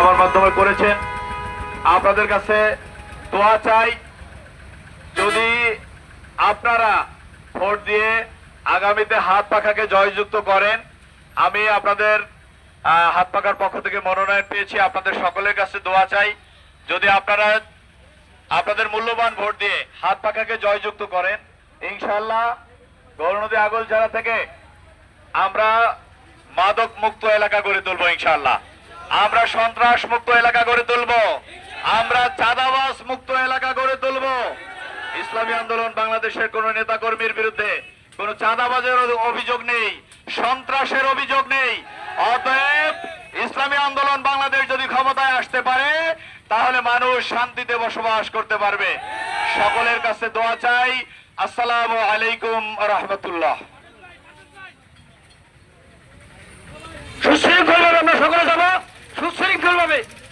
আমার মাধ্যমে করেছেন। আপনাদের কাছে দোয়া চাই। যদি আপনারা ভোট দিয়ে আগামীতে হাত পাখাকে জয়যুক্ত করেন, আমি আপনাদের হাত পাখার পক্ষ থেকে মনোনয়ন পেয়েছি। আপনাদের সকলের কাছে দোয়া চাই। যদি আপনারা, আপনাদের মূল্যবান ভোট দিয়ে হাত পাখাকে জয়যুক্ত করেন ইনশাল্লাহ গৌরনদী আগল জেলা থেকে আমরা মাদক মুক্ত এলাকা গড়ে তুলবো ইনশাল্লাহ আমরা সন্ত্রাস মুক্ত এলাকা গড়ে তুলবো। আমরা চাঁদাবাস মুক্ত এলাকা গড়ে তুলবো। ইসলামী আন্দোলন বাংলাদেশের কোন নেতা কর্মীর বিরুদ্ধে কোন চাঁদাবাজের অভিযোগ নেই, সন্ত্রাসের অভিযোগ নেই। অতএব ইসলামী আন্দোলন বাংলাদেশ যদি ক্ষমতায় আসতে পারে, তাহলে মানুষ শান্তিতে বসবাস করতে পারবে। সকলের কাছে দোয়া চাই। আসসালামু আলাইকুম রহমতুল্লাহ। হবে